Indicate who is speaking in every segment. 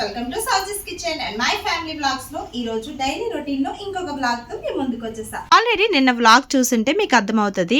Speaker 1: Welcome to సాజెస్ kitchen and my family బ్లాగ్స్లో ఈ రోజు డైలీ రొటీన్లో ఇంకొక బ్లాగ్తో మేము ముందుకు వచ్చేసాం. ఆల్రెడీ నిన్న బ్లాగ్ చూస్తుంటే మీకు అర్థమవుతుంది.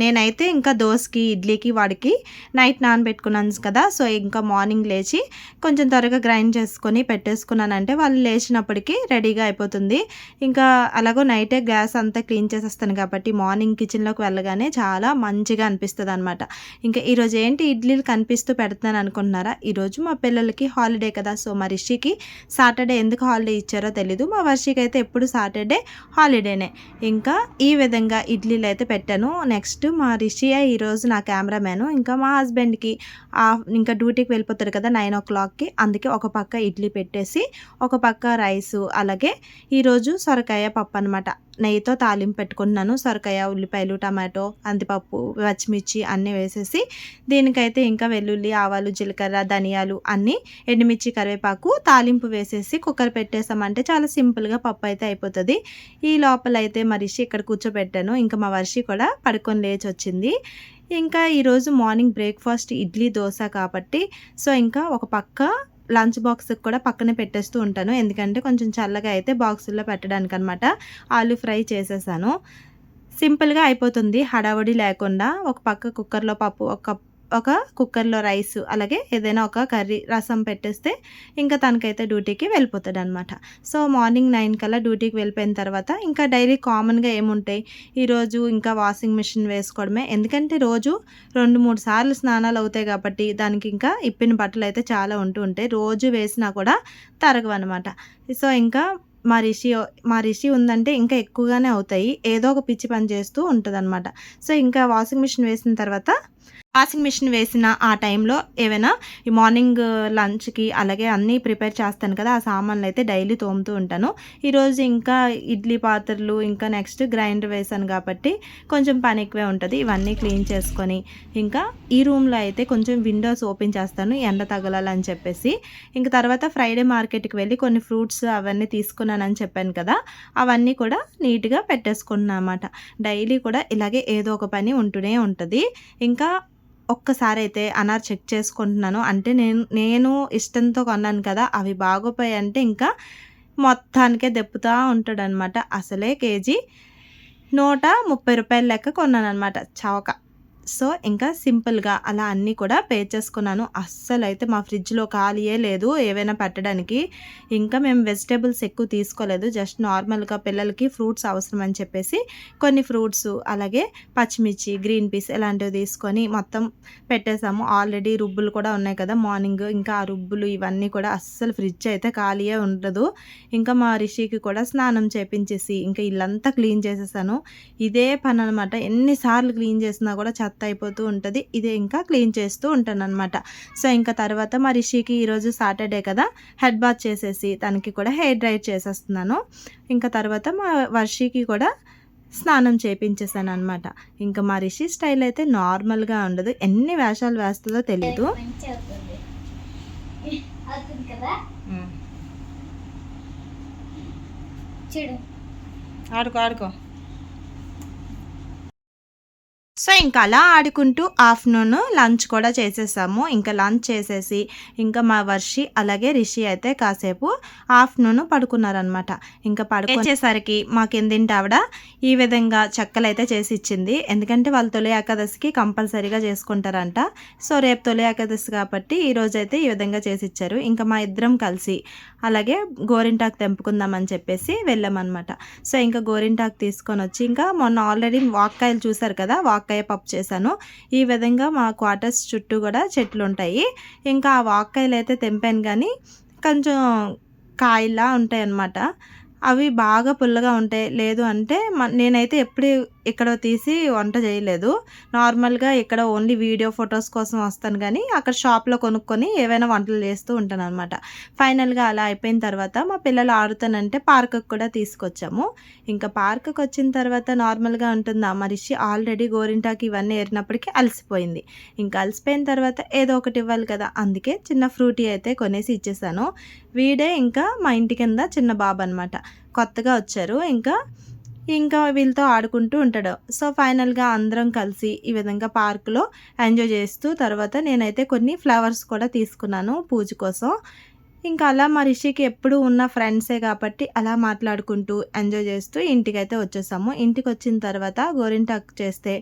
Speaker 1: నేనైతే ఇంకా దోశకి ఇడ్లీకి వాడికి నైట్ నానబెట్టుకున్నాను కదా సో ఇంకా మార్నింగ్ లేచి కొంచెం త్వరగా గ్రైండ్ చేసుకొని పెట్టేసుకున్నానంటే వాళ్ళు లేచినప్పటికీ రెడీగా అయిపోతుంది. ఇంకా అలాగో నైటే గ్యాస్ అంతా క్లీన్ చేసేస్తాను కాబట్టి మార్నింగ్ కిచెన్లోకి వెళ్ళగానే చాలా మంచిగా అనిపిస్తుంది అనమాట ఇంకా ఈరోజు ఏంటి ఇడ్లీలు కనిపిస్తూ పెడుతున్నాను అనుకుంటున్నారా? ఈరోజు మా పిల్లలకి హాలిడే కదా సో సో మా రిషికి సాటర్డే ఎందుకు హాలిడే ఇచ్చారో తెలీదు. మా వర్షికి అయితే ఎప్పుడు సాటర్డే? హాలిడేనే. ఇంకా ఈ విధంగా ఇడ్లీలు అయితే పెట్టాను. నెక్స్ట్ మా రిషియే ఈరోజు నా కెమెరామ్యాను. ఇంకా మా హస్బెండ్కి ఇంకా డ్యూటీకి వెళ్ళిపోతారు కదా నైన్ ఓ క్లాక్కి. అందుకే ఒక పక్క ఇడ్లీ పెట్టేసి ఒక పక్క రైసు అలాగే ఈరోజు సొరకాయ పప్పు అనమాట నెయ్యితో తాలింపు పెట్టుకున్నాను. సొరకాయ ఉల్లిపాయలు టమాటో అందిపప్పు పచ్చిమిర్చి అన్నీ వేసేసి దీనికైతే ఇంకా వెల్లుల్లి ఆవాలు జీలకర్ర ధనియాలు అన్నీ ఎండుమిర్చి కరివేపాకు తాలింపు వేసేసి కుక్కర్ పెట్టేసామంటే చాలా సింపుల్గా పప్పు అయితే అయిపోతుంది. ఈ లోపల అయితే మరిషి ఇక్కడ కూర్చోబెట్టాను. ఇంకా మా వర్షి కూడా పడుకొని లేచి వచ్చింది ఇంకా ఈరోజు మార్నింగ్ బ్రేక్ఫాస్ట్ ఇడ్లీ దోశ కాబట్టి సో ఇంకా ఒక పక్క లంచ్ బాక్స్ కూడా పక్కనే పెట్టేస్తూ ఉంటాను. ఎందుకంటే కొంచెం చల్లగా అయితే బాక్సుల్లో పెట్టడానికి అనమాట ఆలు ఫ్రై చేసేసాను. సింపుల్గా అయిపోతుంది హడావడి లేకుండా ఒక పక్క కుక్కర్లో పప్పు ఒక ఒక కుక్కర్లో రైస్ అలాగే ఏదైనా ఒక కర్రీ రసం పెట్టేస్తే ఇంకా తనకైతే డ్యూటీకి వెళ్ళిపోతాడు అనమాట సో మార్నింగ్ నైన్ కల్లా డ్యూటీకి వెళ్ళిపోయిన తర్వాత ఇంకా డైలీ కామన్గా ఏముంటాయి? ఈరోజు ఇంకా వాషింగ్ మిషన్ వేసుకోవడమే. ఎందుకంటే రోజు రెండు మూడు సార్లు స్నానాలు అవుతాయి కాబట్టి దానికి ఇంకా ఇప్పిన బట్టలు అయితే చాలా ఉంటూ ఉంటాయి. రోజు వేసినా కూడా తరగవు అనమాట సో ఇంకా మా రిషి మా రిషి ఉందంటే ఇంకా ఎక్కువగానే అవుతాయి. ఏదో ఒక పిచ్చి పని చేస్తూ ఉంటుంది సో ఇంకా వాషింగ్ మిషన్ వేసిన తర్వాత వాషింగ్ మిషన్ వేసిన ఆ టైంలో ఏవైనా ఈ మార్నింగ్ లంచ్కి అలాగే అన్నీ ప్రిపేర్ చేస్తాను కదా ఆ సామాన్లు అయితే డైలీ తోముతూ ఉంటాను. ఈరోజు ఇంకా ఇడ్లీ పాత్రలు ఇంకా నెక్స్ట్ గ్రైండర్ వేసాను కాబట్టి కొంచెం పని ఎక్కువే ఉంటుంది. ఇవన్నీ క్లీన్ చేసుకొని ఇంకా ఈ రూమ్లో అయితే కొంచెం విండోస్ ఓపెన్ చేస్తాను ఎండ తగలాలని చెప్పేసి. ఇంకా తర్వాత ఫ్రైడే మార్కెట్కి వెళ్ళి కొన్ని ఫ్రూట్స్ అవన్నీ తీసుకున్నానని చెప్పాను కదా అవన్నీ కూడా నీట్గా పెట్టేసుకున్నాను అనమాట డైలీ కూడా ఇలాగే ఏదో ఒక పని ఉంటూనే ఉంటుంది. ఇంకా ఒక్కసారి అయితే అనార్ చెక్ చేసుకుంటున్నాను. అంటే నేను నేను ఇష్టంతో కొన్నాను కదా అవి బాగోపోయాయి అంటే ఇంకా మొత్తానికే దెప్పుతూ ఉంటాడనమాట అసలే కేజీ నూట ముప్పై రూపాయల లెక్క కొన్నాను అనమాట చవక. సో ఇంకా సింపుల్గా అలా అన్నీ కూడా పే చేసుకున్నాను. అస్సలు అయితే మా ఫ్రిడ్జ్లో ఖాళీయే లేదు ఏవైనా పెట్టడానికి. ఇంకా మేము వెజిటేబుల్స్ ఎక్కువ తీసుకోలేదు జస్ట్ నార్మల్గా పిల్లలకి ఫ్రూట్స్ అవసరం అని చెప్పేసి కొన్ని ఫ్రూట్స్ అలాగే పచ్చిమిర్చి గ్రీన్ పీస్ ఇలాంటివి తీసుకొని మొత్తం పెట్టేసాము. ఆల్రెడీ రుబ్బులు కూడా ఉన్నాయి కదా మార్నింగ్ ఇంకా ఆ రుబ్బులు ఇవన్నీ కూడా అస్సలు ఫ్రిడ్జ్ అయితే ఖాళీయే ఉండదు. ఇంకా మా రిషికి కూడా స్నానం చేపించేసి ఇంకా ఇల్లంతా క్లీన్ చేసేసాను. ఇదే పని అనమాట ఎన్నిసార్లు క్లీన్ చేసినా కూడా చెత్త అయిపోతూ ఉంటుంది. ఇదే ఇంకా క్లీన్ చేస్తూ ఉంటాను అనమాట సో ఇంకా తర్వాత మా రిషికి ఈరోజు సాటర్డే కదా హెడ్ బాత్ చేసేసి తనకి కూడా హెయిర్ డ్రై చేసేస్తున్నాను. ఇంకా తర్వాత మా వర్షికి కూడా స్నానం చేపించేసాను అనమాట ఇంకా మా రిషి స్టైల్ అయితే నార్మల్గా ఉండదు. ఎన్ని వేషాలు వేస్తుందో తెలీదు. ఆడుకో ఆడుకో. సో ఇంకా అలా ఆడుకుంటూ ఆఫ్టర్నూన్ లంచ్ కూడా చేసేసాము. ఇంకా లంచ్ చేసేసి ఇంకా మా వర్షి అలాగే రిషి అయితే కాసేపు ఆఫ్టర్నూన్ పడుకున్నారనమాట ఇంకా పడుకొచ్చేసరికి మా కిందింటి ఆవిడ ఈ విధంగా చెక్కలు అయితే చేసి ఇచ్చింది. ఎందుకంటే వాళ్ళు తొలి ఏకాదశికి కంపల్సరీగా చేసుకుంటారంట. సో రేపు తొలి ఏకాదశి కాబట్టి ఈరోజు అయితే ఈ విధంగా చేసి ఇచ్చారు. ఇంకా మా ఇద్దరం కలిసి అలాగే గోరింటాకు తెంపుకుందామని చెప్పేసి వెళ్ళామన్నమాట. సో ఇంకా గోరింటాకు తీసుకొని వచ్చి ఇంకా మొన్న ఆల్రెడీ వాక్కాయలు చూసారు కదా వాక్ వాక్కాయ పప్పు చేశాను. ఈ విధంగా మా క్వార్టర్స్ చుట్టూ కూడా చెట్లు ఉంటాయి ఇంకా ఆ వాక్కాయలు అయితే తెంపాను కానీ కొంచెం కాయలా ఉంటాయి అన్నమాట అవి బాగా పుల్లగా ఉంటాయి. లేదు అంటే మ- నేనైతే ఎప్పుడు ఇక్కడ తీసి వంట చేయలేదు. నార్మల్గా ఇక్కడ ఓన్లీ వీడియో ఫొటోస్ కోసం వస్తాను కానీ అక్కడ షాప్లో కొనుక్కొని ఏవైనా వంటలు చేస్తూ ఉంటాను అనమాట ఫైనల్గా అలా అయిపోయిన తర్వాత మా పిల్లలు ఆడుతానంటే పార్క్కి కూడా తీసుకొచ్చాము. ఇంకా పార్క్కి వచ్చిన తర్వాత నార్మల్గా ఉంటుందా మరిషి ఆల్రెడీ గోరింటాకి ఇవన్నీ ఏరినప్పటికీ అలసిపోయింది. ఇంకా అలసిపోయిన తర్వాత ఏదో ఒకటి ఇవ్వాలి కదా అందుకే చిన్న ఫ్రూటీ అయితే కొనేసి ఇచ్చేసాను. వీడే ఇంకా మా ఇంటి కింద చిన్న బాబు అనమాట కొత్తగా వచ్చారు. ఇంకా ఇంకా వీళ్ళతో ఆడుకుంటూ ఉంటాడు. సో ఫైనల్గా అందరం కలిసి ఈ విధంగా పార్కులో ఎంజాయ్ చేస్తూ తర్వాత నేనైతే కొన్ని ఫ్లవర్స్ కూడా తీసుకున్నాను పూజ కోసం. ఇంకా అలా మా రిషికి ఎప్పుడు ఉన్న ఫ్రెండ్సే కాబట్టి అలా మాట్లాడుకుంటూ ఎంజాయ్ చేస్తూ ఇంటికైతే వచ్చేసాము. ఇంటికి వచ్చిన తర్వాత గోరింటాకు చేస్తే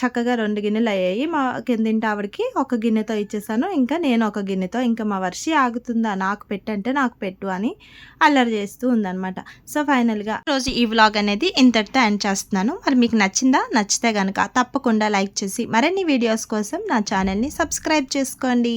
Speaker 1: చక్కగా రెండు గిన్నెలు అయ్యాయి. మా కిందింటి ఆవిడకి ఒక గిన్నెతో ఇచ్చేసాను. ఇంకా నేను ఒక గిన్నెతో ఇంకా మా వర్షి ఆగుతుందా నాకు పెట్టంటే నాకు పెట్టు అని అల్లరి చేస్తూ ఉందనమాట సో ఫైనల్గా రోజు ఈ వ్లాగ్ అనేది ఇంతటితో ఎండ్ చేస్తున్నాను. మరి మీకు నచ్చిందా? నచ్చితే కనుక తప్పకుండా లైక్ చేసి మరిన్ని వీడియోస్ కోసం నా ఛానల్ని సబ్స్క్రైబ్ చేసుకోండి.